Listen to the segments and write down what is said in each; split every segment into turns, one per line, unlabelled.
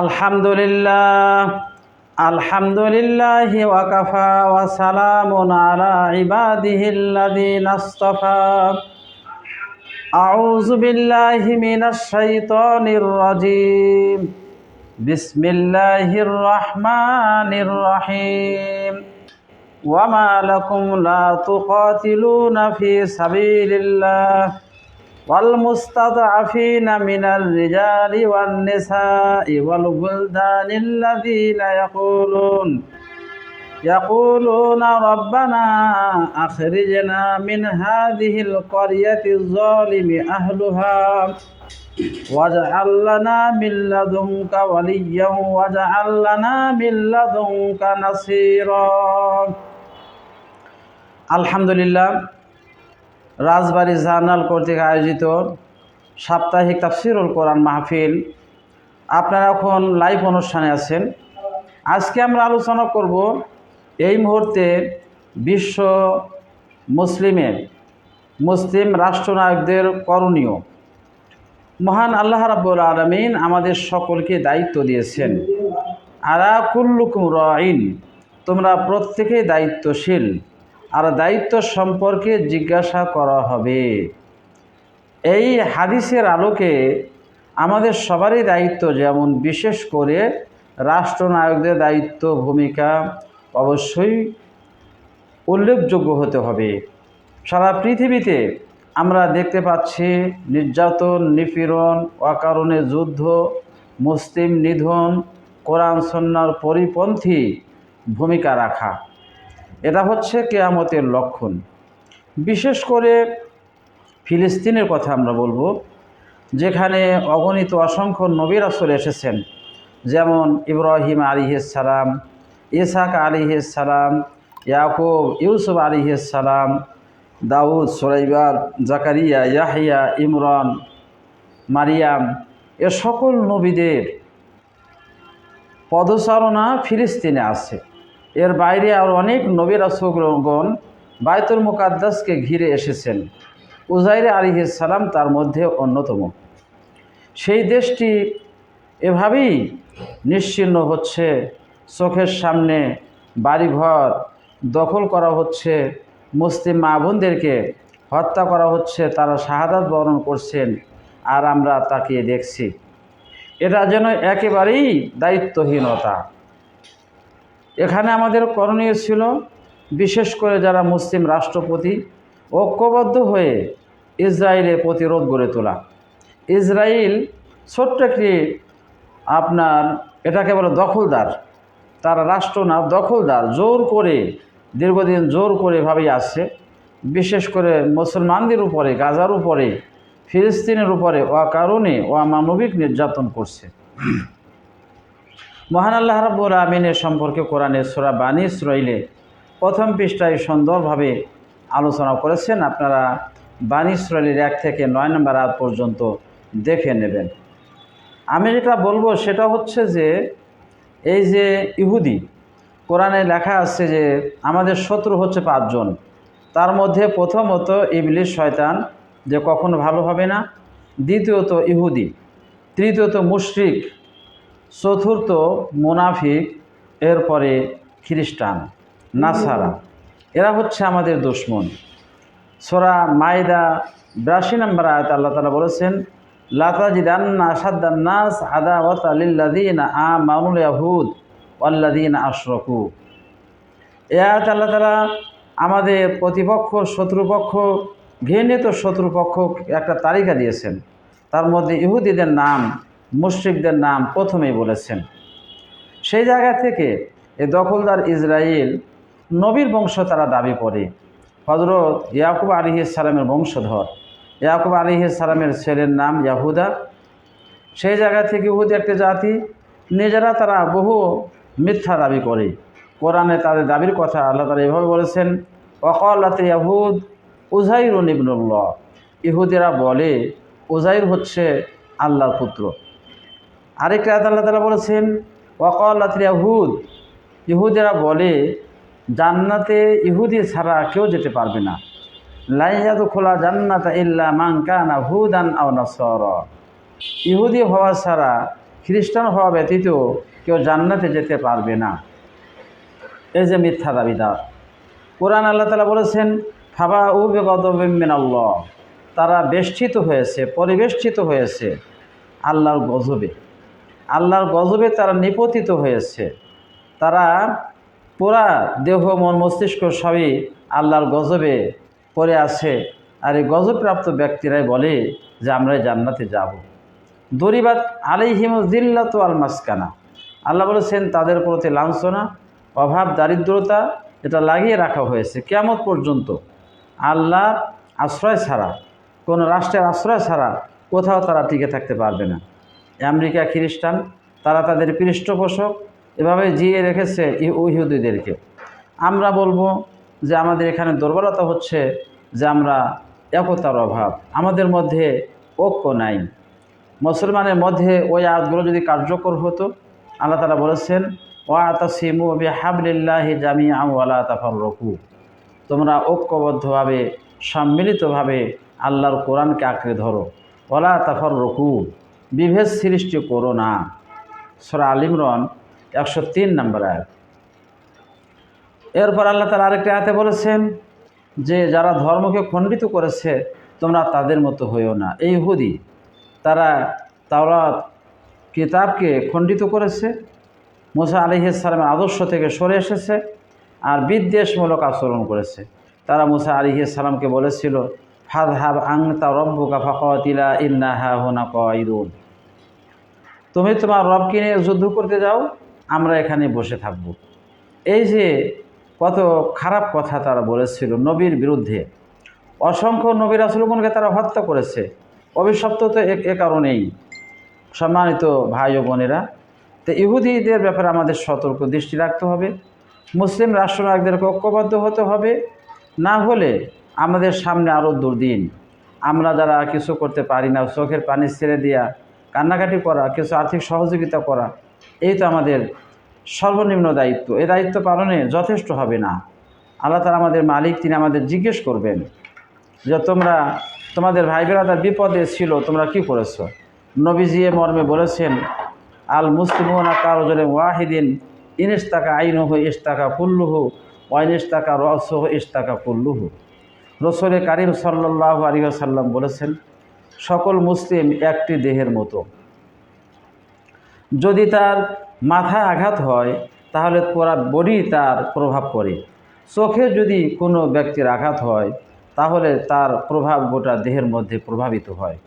আলহামদুলিল্লাহ আলহামদুলিল্লাহ ওয়াকাফা ওয়া সালামুন আলা ইবাদিহিল্লাযীনা আসতাফা আউযু বিল্লাহি মিনাশ শাইতানির রাজীম। বিসমিল্লাহির রহমানির রহিম। ওয়া লা তুকাতিলুনা ফি সাবিলিল্লাহ। والمستضعفين من الرجال والنساء والولدان الذين يقولون يقولون ربنا أخرجنا من هذه القرية الظالم أهلها واجعل لنا من لدنك وليا واجعل لنا من لدنك نصيرا الحمد لله রাজবাড়ি জার্নাল কর্তৃক আয়োজিত সাপ্তাহিক তাফসিরুল কোরআন মাহফিল। আপনারা এখন লাইভ অনুষ্ঠানে আছেন। আজকে আমরা আলোচনা করব এই মুহূর্তে বিশ্ব মুসলিমের, মুসলিম রাষ্ট্রনায়কদের করণীয়। মহান আল্লাহ রাব্বুল আলমিন আমাদের সকলকে দায়িত্ব দিয়েছেন। আরা কুল্লুকুম রাইন, তোমরা প্রত্যেকেই দায়িত্বশীল। আর দায়িত্ব সম্পর্কে জিজ্ঞাসা করা হবে। এই হাদিসের আলোকে আমাদের সবারই দায়িত্ব যেমন বিশেষ করে রাষ্ট্রনায়কদের দায়িত্ব ভূমিকা অবশ্যই উল্লেখযোগ্য হতে হবে। সারা পৃথিবীতে আমরা দেখতে পাচ্ছি নির্যাতন, নিপীড়ন, অকারণে যুদ্ধ, মুসলিম নিধন, কোরআন সন্ন্যার পরিপন্থী ভূমিকা রাখা। এটা হচ্ছে কেয়ামতের লক্ষণ। বিশেষ করে ফিলিস্তিনের কথা আমরা বলব, যেখানে অগণিত অসংখ্য নবীর আসলে এসেছেন, যেমন ইব্রাহিম সালাম ইসাক সালাম, ইয়াকুব, ইউসুফ সালাম, দাউদ সোলাইবার জাকারিয়া, ইয়াহিয়া, ইমরান, মারিয়াম, এ সকল নবীদের পদচারণা ফিলিস্তিনে আছে। এর বাইরে আর অনেক নবীর আসগণ বায়তুল মুকাদ্দাসকে ঘিরে এসেছেন। উজাইরে সালাম তার মধ্যে অন্যতম। সেই দেশটি এভাবেই নিশ্চিন্ন হচ্ছে। চোখের সামনে বাড়িঘর দখল করা হচ্ছে। মুসলিম মা বোনদেরকে হত্যা করা হচ্ছে। তারা শাহাদাত বরণ করছেন আর আমরা তাকিয়ে দেখছি। এটা যেন একেবারেই দায়িত্বহীনতা। এখানে আমাদের করণীয় ছিল বিশেষ করে যারা মুসলিম রাষ্ট্রপতি ঐক্যবদ্ধ হয়ে ইসরায়েলের প্রতিরোধ গড়ে তোলা। ইসরায়েল ছোট্ট একটি আপনার এটাকে বলে দখলদার। তারা রাষ্ট্র না, দখলদার, জোর করে, দীর্ঘদিন জোর করে ভাবেই আসছে। বিশেষ করে মুসলমানদের উপরে, গাজার উপরে, ফিলিস্তিনের উপরে অকারণে অমানবিক নির্যাতন করছে। মহান আল্লাহ রাব্বুল আমিনের সম্পর্কে কোরআনে সোরা বানী ইসরাইলে প্রথম পৃষ্ঠায় সুন্দরভাবে আলোচনা করেছেন। আপনারা বানী ইসরাইলের এক থেকে নয় নম্বর আগ পর্যন্ত দেখে নেবেন। আমি যেটা বলব সেটা হচ্ছে যে, এই যে ইহুদি, কোরআনে লেখা আছে যে, আমাদের শত্রু হচ্ছে পাঁচজন। তার মধ্যে প্রথমত ইবলিশ শয়তান, যে কখনো ভালো হবে না। দ্বিতীয়ত ইহুদি, তৃতীয়ত মুশরিক চতুর্থ মুনাফিক, এরপরে খ্রিস্টান, নাসারা। এরা হচ্ছে আমাদের দুশ্মন। সোরা মায়দা বিরাশি নম্বর আয়ত আল্লাহ তালা বলেছেন লাতাজিদান্না আসাদ্দান্নাস আদাওয়াত আলিল্লাদিন আ মাউল ইয়াহুদ আল্লাদিন আশরকু। এ আয়াত আল্লাহ তালা আমাদের প্রতিপক্ষ, শত্রুপক্ষ, ঘৃণিত শত্রুপক্ষ একটা তালিকা দিয়েছেন। তার মধ্যে ইহুদিদের নাম মুশ্রিকদের নাম প্রথমেই বলেছেন। সেই জায়গা থেকে এই দখলদার ইসরায়েল নবীর বংশ তারা দাবি করে। হজরত ইয়াকুব সালামের বংশধর। ইয়াকুব সালামের ছেলের নাম ইয়াহুদা। সেই জায়গা থেকে ইহুদি একটা জাতি, নিজেরা তারা বহু মিথ্যা দাবি করে। কোরআনে তাদের দাবির কথা আল্লাহ তালা এভাবে বলেছেন অকল্লাতে ইয়াহুদ উজাইর নিবনুল্লাহ ইহুদিরা বলে উজাইর হচ্ছে আল্লাহর পুত্র। আরেকটা আল্লাহ তালা বলেছেন ওয়াকাল্লাত ইয়াহুদ। ইহুদেরা বলে, জান্নাতে ইহুদি ছাড়া কেউ যেতে পারবে না। লাইয়াদু খোলা জান্নাত ইল্লা মাংকানা হুদান আও নাসর। ইহুদি হওয়া ছাড়া, খ্রিস্টান হওয়া ব্যতীত কেউ জান্নাতে যেতে পারবে না। এই যে মিথ্যা দাবিদার। কোরআন আল্লাহ তালা বলেছেন ফাবা উ বেগদিন আল্লাহ তারা বেষ্টিত হয়েছে, পরিবেষ্টিত হয়েছে আল্লাহর গজবে। আল্লাহর গজবে তারা নিপতিত হয়েছে। তারা পুরা দেহ, মন, মস্তিষ্ক সবই আল্লাহর গজবে পড়ে আছে। আর এই গজবপ্রাপ্ত ব্যক্তিরাই বলে যে আমরা জান্নাতে যাব। দরিবাত আলাইহিম জিল্লাত আল মাসকানা। আল্লাহ বলেছেন, তাদের প্রতি লাঞ্ছনা, অভাব, দারিদ্রতা, এটা লাগিয়ে রাখা হয়েছে। কেমন পর্যন্ত আল্লাহর আশ্রয় ছাড়া, কোনো রাষ্ট্রের আশ্রয় ছাড়া কোথাও তারা টিকে থাকতে পারবে না। আমেরিকা খ্রিস্টান, তারা তাদের পৃষ্ঠপোষক। এভাবে জিয়ে রেখেছে ইহুদিদেরকে। আমরা বলব যে আমাদের এখানে দুর্বলতা হচ্ছে যে আমরা একতার অভাব। আমাদের মধ্যে ঐক্য নাই। মুসলমানের মধ্যে ওই আয়াতগুলো যদি কার্যকর হতো, আল্লাহ তালা বলেছেন, ওয়া আতাসিমু বি হাবলিল্লাহি জামি ওয়ালা তাফার রকু তোমরা ঐক্যবদ্ধভাবে, সম্মিলিতভাবে আল্লাহর কোরআনকে আঁকড়ে ধরো। ওলা তাফর রকু বিভেদ সৃষ্টি করো না। সরা আলিমরন একশো তিন নম্বর আয়াত। এরপর আল্লাহ তালা আরেকটি আয়াতে বলেছেন যে, যারা ধর্মকে খণ্ডিত করেছে, তোমরা তাদের মতো হইও না। এই হুদি তারা তাওরাত, কিতাবকে খণ্ডিত করেছে, মোসা আলিহাসালামের আদর্শ থেকে সরে এসেছে আর বিদ্বেষমূলক আচরণ করেছে। তারা মুসা আলিহাসালামকে বলেছিল হাদ হাব আং আংতা রব্বুকা ফাকিলা ইন্না হা হোনা কঈদুন। তুমি তোমার রবকে নিয়ে যুদ্ধ করতে যাও, আমরা এখানে বসে থাকব। এই যে কত খারাপ কথা তারা বলেছিল নবীর বিরুদ্ধে। অসংখ্য নবীর আসলগুনকে তারা হত্যা করেছে। অভিশপ্ত তো এ কারণেই। সম্মানিত ভাই ও বোনেরা, তো ইহুদিদের ব্যাপারে আমাদের সতর্ক দৃষ্টি রাখতে হবে। মুসলিম রাষ্ট্রনায়কদেরকে ঐক্যবদ্ধ হতে হবে। না হলে আমাদের সামনে আরও দুর্দিন। আমরা যারা কিছু করতে পারি না, চোখের পানি ছেড়ে দেওয়া কান্নাকাটি করা, কিছু আর্থিক সহযোগিতা করা, এই তো আমাদের সর্বনিম্ন দায়িত্ব। এই দায়িত্ব পালনে যথেষ্ট হবে না। আল্লাহ তালা আমাদের মালিক, তিনি আমাদের জিজ্ঞেস করবেন যে, তোমরা, তোমাদের ভাই বেড়াদার বিপদে ছিল, তোমরা কি করেছ? নবীজি এ মর্মে বলেছেন, আল মুসলিমনা কারোজনে ওয়াহিদিন ইনিস্তাকা আইনহু ইস্তাকা কুল্লুহু ওয়াইনিস্তাকা রসহ ইস্তাকা কুল্লুহু। রসলে কারিম সাল্লাহ আলিহাসাল্লাম বলেছেন সকল মুসলিম একটি দেহের মতো। যদি তার মাথায় আঘাত হয়, তাহলে পুরা বডি তার প্রভাব পড়ে। চোখে যদি কোনো ব্যক্তির আঘাত হয়, তাহলে তার প্রভাব গোটা দেহের মধ্যে প্রভাবিত হয়।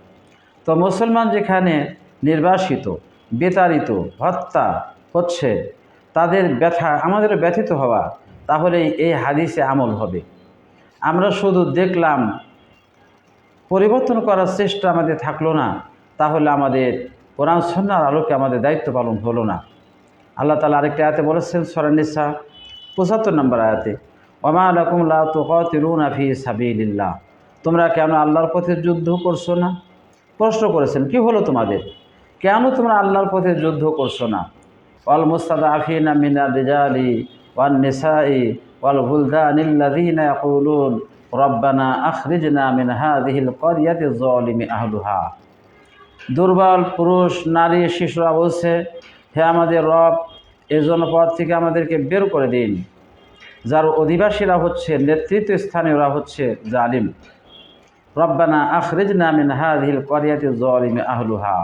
তো মুসলমান যেখানে নির্বাসিত, বিতাড়িত, হত্যা হচ্ছে, তাদের ব্যথা, আমাদের ব্যথিত হওয়া তাহলে এই হাদিসে আমল হবে। আমরা শুধু দেখলাম পরিবর্তন করার চেষ্টা আমাদের থাকল না, তাহলে আমাদের কোরআন সন্ন্যার আলোকে আমাদের দায়িত্ব পালন হলো না। আল্লাহ তালা আরেকটি আয়াতে বলেছেন সরানিসা পঁচাত্তর নম্বর আয়াতে, ওমা রকমলা তো কতিরুন আফি সাবিল্লাহ তোমরা কেন আল্লাহর পথে যুদ্ধ করছ না? প্রশ্ন করেছেন, কি হলো তোমাদের? কেন তোমরা আল্লাহর পথে যুদ্ধ করছ না? ওয়াল মুস্তাদ আফিনা মিনা রিজালি ওয়ান নিসাই ওয়াল হুলদানিল্লাযীনা ইয়াকুলুন। রব্বানা আখরিজনা মিন হাযিহিল ক্বরিয়াতি যালিমি আহলুহা। দুর্বল পুরুষ, নারী, শিশুরা বলছে, হে আমাদের রব এই জনপদ থেকে আমাদেরকে বের করে দিন। যার অধিবাসীরা হচ্ছে, নেতৃত্ব স্থানীয়রা হচ্ছে জালিম। রব্বানা আখরিজনা মিন হাযিহিল ক্বরিয়াতি যালিমি আহলুহা।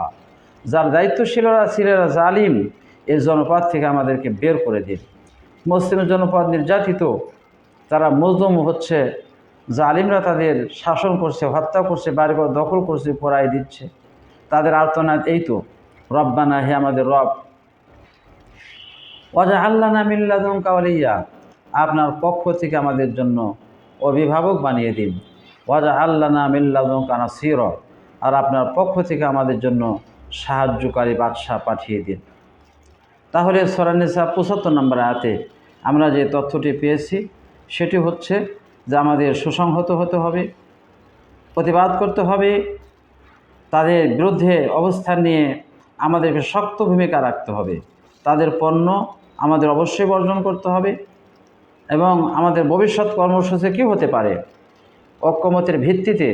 যার দায়িত্বশীলরা ছিলেরা জালিম এই জনপদ থেকে আমাদেরকে বের করে দিন। মুসলিম জনপদ নির্যাতিত, তারা মজলুম হচ্ছে জালিমরা তাদের শাসন করছে, হত্যা করছে বাড়িঘর দখল করছে পড়াই দিচ্ছে। তাদের আর্তনাদ এই তো, রব্বানা হে আমাদের রব। ওয়াজা আল্লাহ নামিল্লাদম কাওয়ালিয়া আপনার পক্ষ থেকে আমাদের জন্য অভিভাবক বানিয়ে দিন। ওয়াজা আল্লাহ নামিল্লাদম কানা সির আর আপনার পক্ষ থেকে আমাদের জন্য সাহায্যকারী বাদশাহ পাঠিয়ে দিন। তাহলে সরানিসা পঁচাত্তর নম্বর আয়াতে আমরা যে তথ্যটি পেয়েছি, সেটি হচ্ছে যে আমাদের সুসংহত হতে হবে, প্রতিবাদ করতে হবে, তাদের বিরুদ্ধে অবস্থান নিয়ে আমাদেরকে শক্ত ভূমিকা রাখতে হবে। তাদের পণ্য আমাদের অবশ্যই বর্জন করতে হবে এবং আমাদের ভবিষ্যৎ কর্মসূচি কী হতে পারে, ঐক্যমতের ভিত্তিতে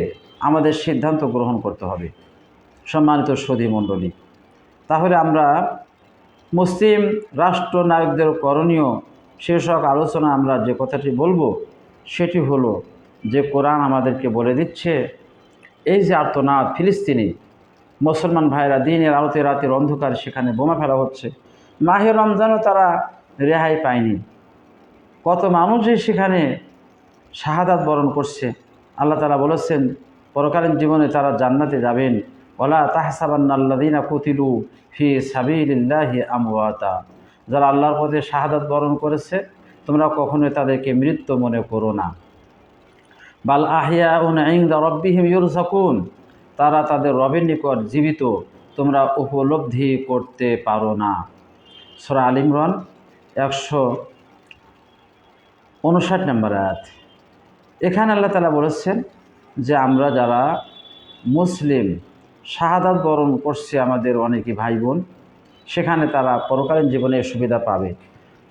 আমাদের সিদ্ধান্ত গ্রহণ করতে হবে। সম্মানিত সধী মণ্ডলী, তাহলে আমরা মুসলিম রাষ্ট্রনায়কদের করণীয় শীর্ষক আলোচনা আমরা যে কথাটি বলব সেটি হলো যে কোরআন আমাদেরকে বলে দিচ্ছে, এই যে আর্তনাদ, ফিলিস্তিনি মুসলমান ভাইরা দিনের আলোতে রাতের অন্ধকার সেখানে বোমা ফেলা হচ্ছে, মাহের রমজানও তারা রেহাই পায়নি। কত মানুষই সেখানে শাহাদাত বরণ করছে। আল্লাহ তালা বলেছেন, পরকালীন জীবনে তারা জান্নাতে যাবেন। ওলা তাহসাবান্নাল্লাদিনা কুতিলু ফি সাবিলিল্লাহি আমওয়াতা। যারা আল্লাহর পথে শাহাদাত বরণ করেছে তোমরা কখনোই তাদেরকে মৃত্যু মনে করো না। বাল আহিয়া উন ইংদা রব্বিহিম ইউরসাকুন, তারা তাদের রবের নিকট জীবিত, তোমরা উপলব্ধি করতে পারো না। সরা আলিমরন একশো উনষাট নম্বর আয়াত। এখানে আল্লাহ তালা বলেছেন যে, আমরা যারা মুসলিম, শাহাদাত বরণ করছে আমাদের অনেকে ভাই বোন, সেখানে তারা পরকালীন জীবনে সুবিধা পাবে।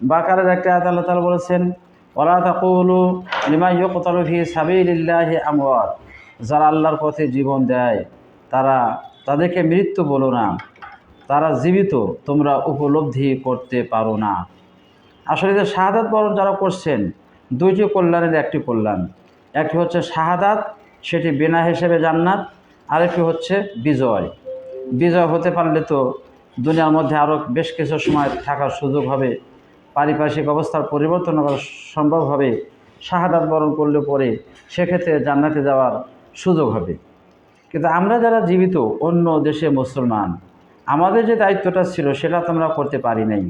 বাকারের একটা আয়াত আল্লাহ বলেছেন ওলা তাকুলু লিমা ইয়কতালু ফি সাবিলিল্লাহি যারা আল্লাহর পথে জীবন দেয়, তারা তাদেরকে মৃত্যু বলো না। তারা জীবিত, তোমরা উপলব্ধি করতে পারো না। আসলে যে শাহাদাত বরণ যারা করছেন, দুইটি কল্যাণের একটি কল্যাণ। একটি হচ্ছে শাহাদাত, সেটি বিনা হিসেবে জান্নাত। আরেকটি হচ্ছে বিজয়। বিজয় হতে পারলে তো দুনিয়ার মধ্যে আরও বেশ কিছু সময় থাকার সুযোগ হবে। পারিপার্শ্বিক অবস্থার পরিবর্তন করা সম্ভব হবে, শাহাদাত বরণ করলে পরে সেক্ষেত্রে জান্নাতে যাওয়ার সুযোগ হবে। কিন্তু আমরা যারা জীবিত, অন্য দেশে মুসলমান, আমাদের যে দায়িত্বটা ছিল সেটা তো আমরা করতে পারি নাই।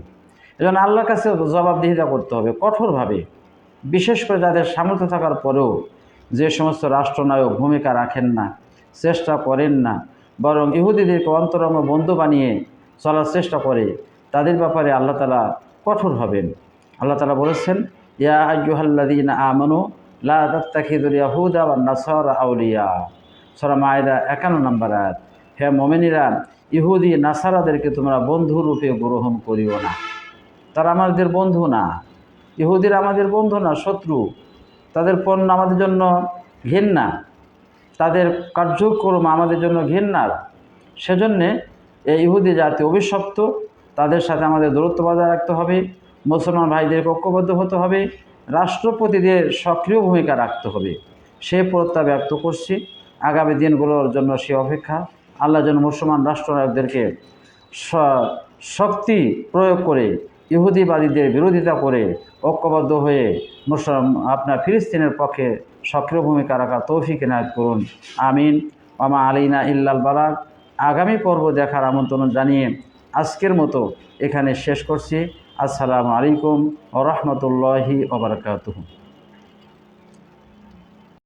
এজন্য আল্লাহর কাছে জবাবদিহিতা করতে হবে কঠোরভাবে, বিশেষ করে যাদের সামর্থ্য থাকার পরেও যে সমস্ত রাষ্ট্রনায়ক ভূমিকা রাখেন না, চেষ্টা করেন না, বরং ইহুদিদেরকে অন্তরঙ্গ বন্ধু বানিয়ে চলার চেষ্টা করে, তাদের ব্যাপারে আল্লাহ তালা কঠোর হবেন। আল্লাহ তালা বলেছেন, ইয়া আজুহাল্লাদিন আমানু, লা তাত্তাখিদুল ইয়াহুদা বা আউলিয়া। সরা একান্ন নম্বর আয়াত। হে মোমেনিরা, ইহুদি, নাসারাদেরকে তোমরা বন্ধুরূপে গ্রহণ করিও না। তারা আমাদের বন্ধু না। ইহুদির আমাদের বন্ধু না, শত্রু। তাদের পণ্য আমাদের জন্য ঘেন্না। তাদের কার্যক্রম আমাদের জন্য ঘেন্নার সেজন্যে এই ইহুদি জাতি অভিশপ্ত। তাদের সাথে আমাদের দূরত্ব বজায় রাখতে হবে, মুসলমান ভাইদের ঐক্যবদ্ধ হতে হবে, রাষ্ট্রপতিদের সক্রিয় ভূমিকা রাখতে হবে। সে প্রত্যয় ব্যক্ত করছি। আগামী দিনগুলোর জন্য সে অপেক্ষা। আল্লাহ যেন মুসলমান রাষ্ট্রনায়কদেরকে শক্তি প্রয়োগ করে, ইহুদিবাদীদের বিরোধিতা করে ঐক্যবদ্ধ হয়ে মুসলমান, আপনার ফিলিস্তিনের পক্ষে সক্রিয় ভূমিকা রাখার তৌফিক এনায়ত করুন। আমিন। মামা আলিনা ইল্লাল বালাক আগামী পর্ব দেখার আমন্ত্রণ জানিয়ে আজকের মতো এখানে শেষ করছি। আসসালামু আলাইকুম ও রহমতুল্লাহি